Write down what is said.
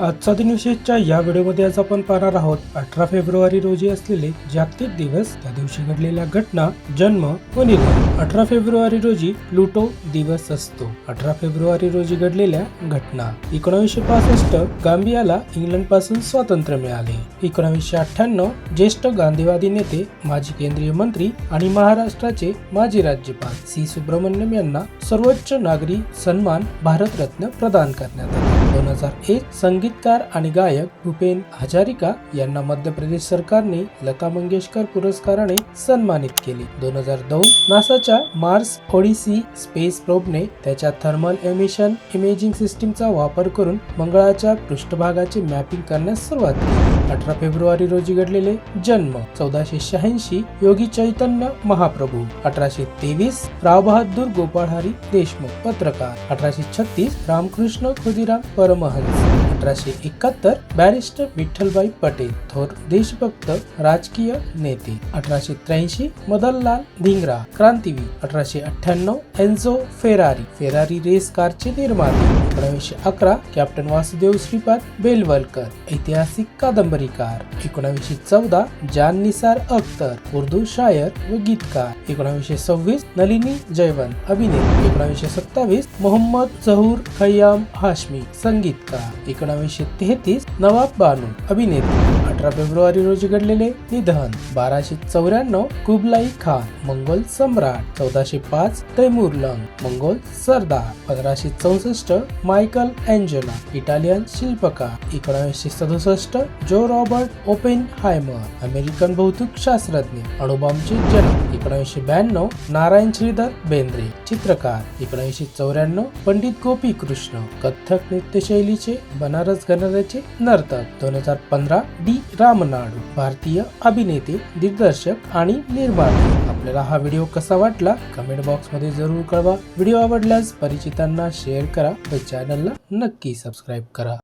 आजचा दिनविशेषच्या या व्हिडिओमध्ये आज आपण पाहणार आहोत अठरा फेब्रुवारी रोजी असलेले जागतिक दिवस त्या दिवशी घडलेल्या घटना जन्म व निधन अठरा फेब्रुवारी रोजी प्लुटो दिवस असतो. अठरा फेब्रुवारी रोजी घडलेल्या घटना. एकोणीसशे पासष्ट गांबियाला इंग्लंडपासून स्वातंत्र्य मिळाले. एकोणीसशे अठ्ठ्याण्णव ज्येष्ठ गांधीवादी नेते माजी केंद्रीय मंत्री आणि महाराष्ट्राचे माजी राज्यपाल सी सुब्रमण्यम यांना सर्वोच्च नागरी सन्मान भारतरत्न प्रदान करण्यात आला. दोन हजार एक संगीतकार आणि गायक भूपेन हजारिका यांना मध्य प्रदेश सरकारने लता मंगेशकर पुरस्काराने सन्मानित केले. दोन हजार दोन नासाच्या मार्स ओडिसी स्पेस प्रोबने त्याच्या थर्मल एमिशन इमेजिंग सिस्टीमचा वापर करून मंगळाच्या पृष्ठभागाचे मॅपिंग करण्यास सुरुवात केली. अठरा फेब्रुवारी रोजी घडलेले जन्म चौदाशे शहाऐंशी योगी चैतन्य महाप्रभू अठराशे तेवीस राव गोपाळहारी देशमुख पत्रकार अठराशे छत्तीस रामकृष्ण खुदिराम परमहंस अठराशे एकाहत्तर बॅरिस्टर विठ्ठलभाई पटेल थोर देशभक्त राजकीय नेते. अठराशे त्र्याऐंशी मदनलाल धिंगरा क्रांतीवीर. अठराशे अठ्ठ्याण्णव एन्झो फेरारी. फेरारी रेस कारचे निर्माते. एकोणीसशे अकरा कॅप्टन वासुदेव श्रीपाद बेलवलकर. ऐतिहासिक कादंबरीकार. एकोणावीसशे चौदा जान निसार अख्तर. उर्दू शायर व गीतकार. एकोणावीसशे सव्वीस नलिनी जयवंत अभिनेत्री. एकोणावीसशे सत्तावीस मोहम्मद जहूर खय्याम हाशमी. संगीतकार एकोणावीसशे तेहतीस नवाब बानू अभिनेत्री. अठरा फेब्रुवारी रोजी घडलेले निधन. बाराशे चौऱ्याण्णव कुबलाई खान मंगोल सम्राट. चौदाशे पाच तैमुरलंग मंगोल सरदार. पंधराशे चौसष्ट मायकल अँजेला इटालियन शिल्पकार. एकोणीसशे सदुसष्ट जो रॉबर्ट ओपेन हायमर अमेरिकन भौतिक शास्त्रज्ञ. अणुबॉम्बचे जनक. एकोणीसशे ब्याण्णव नारायण श्रीधर बेंद्रे चित्रकार. एकोणावीसशे चौऱ्याण्णव पंडित गोपी कृष्ण कथ्थक नृत्यशैलीचे बनारस गणराचे नर्तक. दोन हजार पंधरा डी. रामनाडू भारतीय अभिनेते दिग्दर्शक आणि निर्माते. आपल्याला हा व्हिडिओ कसा वाटला? कमेंट बॉक्समध्ये जरूर कळवा. व्हिडिओ आवडल्यास परिचितांना शेअर करा व चॅनलला नक्की सबस्क्राईब करा.